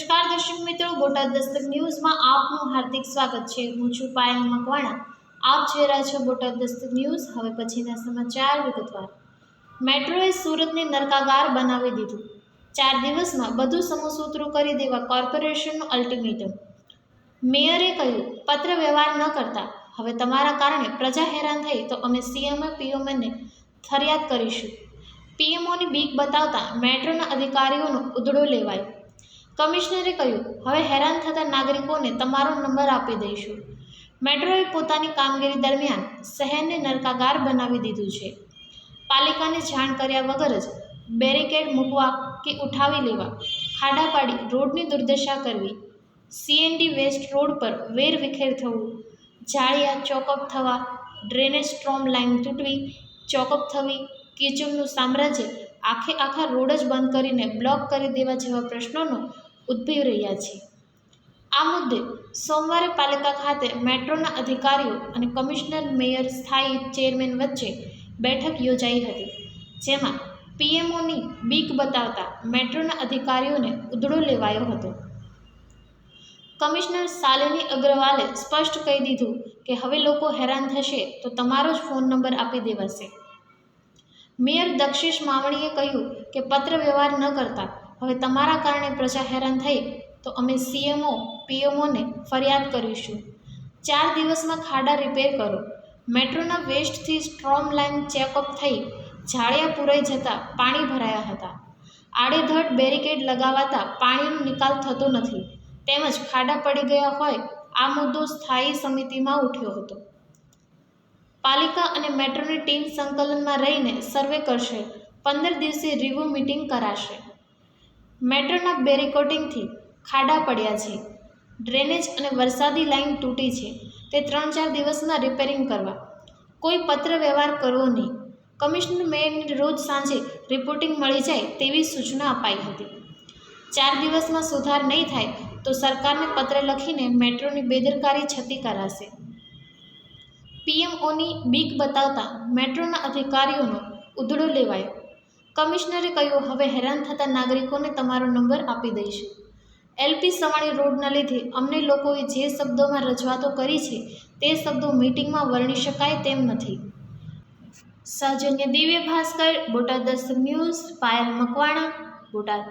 નમસ્કાર, દર્શક મિત્રો. બોટાદ દસ્તક ન્યૂઝમાં આપનું હાર્દિક સ્વાગત છે. હું છું પાયલ મકવાણા. આપ જોઈ રહ્યા છો બોટાદ દસ્તક ન્યૂઝ. હવે પછીના સમાચાર વિગતવાર. મેટ્રોએ સુરતને નરકાગાર બનાવી દીધું. ચાર દિવસમાં બધું સમસૂત્રું કરી દેવા કોર્પોરેશનનું અલ્ટિમેટમ. મેયરે કહ્યું, પત્ર વ્યવહાર ન કરતા. હવે તમારા કારણે પ્રજા હેરાન થઈ તો અમે સીએમએ પીએમએને ફરિયાદ કરીશું. પીએમઓની બીક બતાવતા મેટ્રોના અધિકારીઓનો ઉધડો લેવાયો. કમિશનરે કહ્યું, હવે હેરાન થતા નાગરિકોને તમારો નંબર આપી દઈશું. મેટ્રોએ પોતાની કામગીરી દરમિયાન શહેરને નરકાગાર બનાવી દીધું છે. પાલિકાને જાણ કર્યા વગર જ બેરિકેડ મૂકવા કે ઉઠાવી લેવા ખાડા પાડી રોડની દુર્દશા કરવી, સીએનડી વેસ્ટ રોડ પર વેર વિખેર થવું, જાળિયા ચોકઅપ થવા, ડ્રેનેજ સ્ટ્રોમ લાઇન તૂટવી, ચોકઅપ થવી કિચનનું સામ્રાજ્ય આખે આખા રોડ જ બંધ કરીને બ્લોક કરી દેવા જેવા પ્રશ્નોનો ઉદ્ભવી રહ્યા છે. આ મુદ્દે સોમવારે પાલિકા ખાતે મેટ્રોના અધિકારીઓ અને કમિશનર મેયર સ્થાયી ચેરમેન વચ્ચે બેઠક યોજાઈ હતી, જેમાં પીએમઓની બીક બતાવતા મેટ્રોના અધિકારીઓને ઉધડો લેવાયો હતો. કમિશનર શાલિની અગ્રવાલે સ્પષ્ટ કહી દીધું કે હવે લોકો હેરાન થશે તો તમારો જ ફોન નંબર આપી દેવાશે. મેયર દક્ષિશ માવણીએ કહ્યું કે પત્ર વ્યવહાર ન કરતા હવે તમારા કારણે પ્રજા હેરાન થઈ, તો અમે સીએમઓ પીએમઓને ફરિયાદ કરીશું. ચાર દિવસમાં ખાડા રિપેર કરો. મેટ્રોના વેસ્ટથી સ્ટ્રોમ લાઇન ચેકઅપ થઈ, જાળિયા પુરાઈ જતાં પાણી ભરાયા હતા. આડેધડ બેરિકેડ લગાવાતા પાણીનો નિકાલ થતો નથી. તેમજ ખાડા પડી ગયા હોય, આ મુદ્દો સ્થાયી સમિતિમાં ઉઠ્યો હતો. પાલિકા અને મેટ્રોની ટીમ સંકલનમાં રહીને સર્વે કરશે. પંદર દિવસે રિવ્યુ મિટિંગ કરાશે. મેટ્રોના બેરિકોટિંગથી ખાડા પડ્યા છે. ડ્રેનેજ અને વરસાદી લાઇન તૂટી છે. તે ત્રણ ચાર દિવસના રિપેરિંગ કરવા. કોઈ પત્ર વ્યવહાર કરવો નહીં. કમિશનર મેયરને રોજ સાંજે રિપોર્ટિંગ મળી જાય તેવી સૂચના અપાઈ હતી. ચાર દિવસમાં સુધાર નહીં થાય તો સરકારને પત્ર લખીને મેટ્રોની બેદરકારી છતી કરાશે. પીએમઓની બીક બતાવતા મેટ્રોના અધિકારીઓનો ઉધડો લેવાયો. કમિશનરે કહ્યું, હવે હેરાન થતા નાગરિકોને તમારો નંબર આપી દઈશું. એલપી સવાણી રોડના લીધે અમને લોકોએ જે શબ્દોમાં રજૂઆતો કરી છે, તે શબ્દો મીટિંગમાં વર્ણી શકાય તેમ નથી. સૌજન્ય દિવ્ય ભાસ્કર, બોટાદ ન્યૂઝ, પાયલ મકવાણા, બોટાદ.